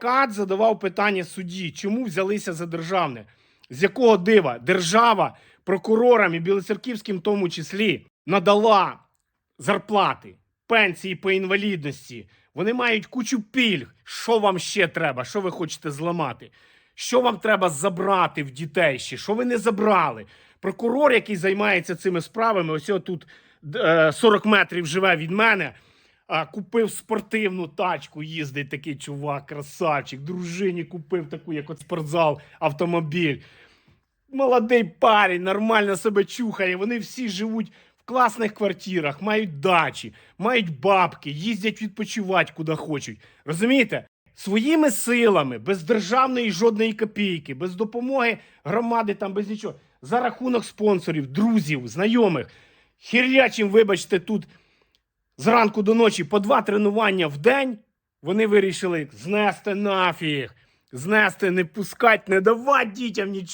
адвокат задавав питання судді, чому взялися за державне? З якого дива держава прокурорам і білоцерківським, тому числі, надала зарплати, пенсії по інвалідності. Вони мають кучу пільг. Що вам ще треба? Що ви хочете зламати? Що вам треба забрати в дітей ще? Що ви не забрали? Прокурор, який займається цими справами, ось тут е, 40 метрів живе від мене. Купив спортивну тачку, їздить такий чувак, красавчик. Дружині купив таку, як от спортзал, автомобіль. Молодий парень, нормально себе чухає. Вони всі живуть в класних квартирах, мають дачі, мають бабки, їздять відпочивати куди хочуть. Розумієте? Своїми силами, без державної жодної копійки, без допомоги громади, там без нічого, за рахунок спонсорів, друзів, знайомих. Хірячим, вибачте, тут зранку до ночі по два тренування в день. Вони вирішили знести нафіг, знести, не пускати, не давати дітям нічого.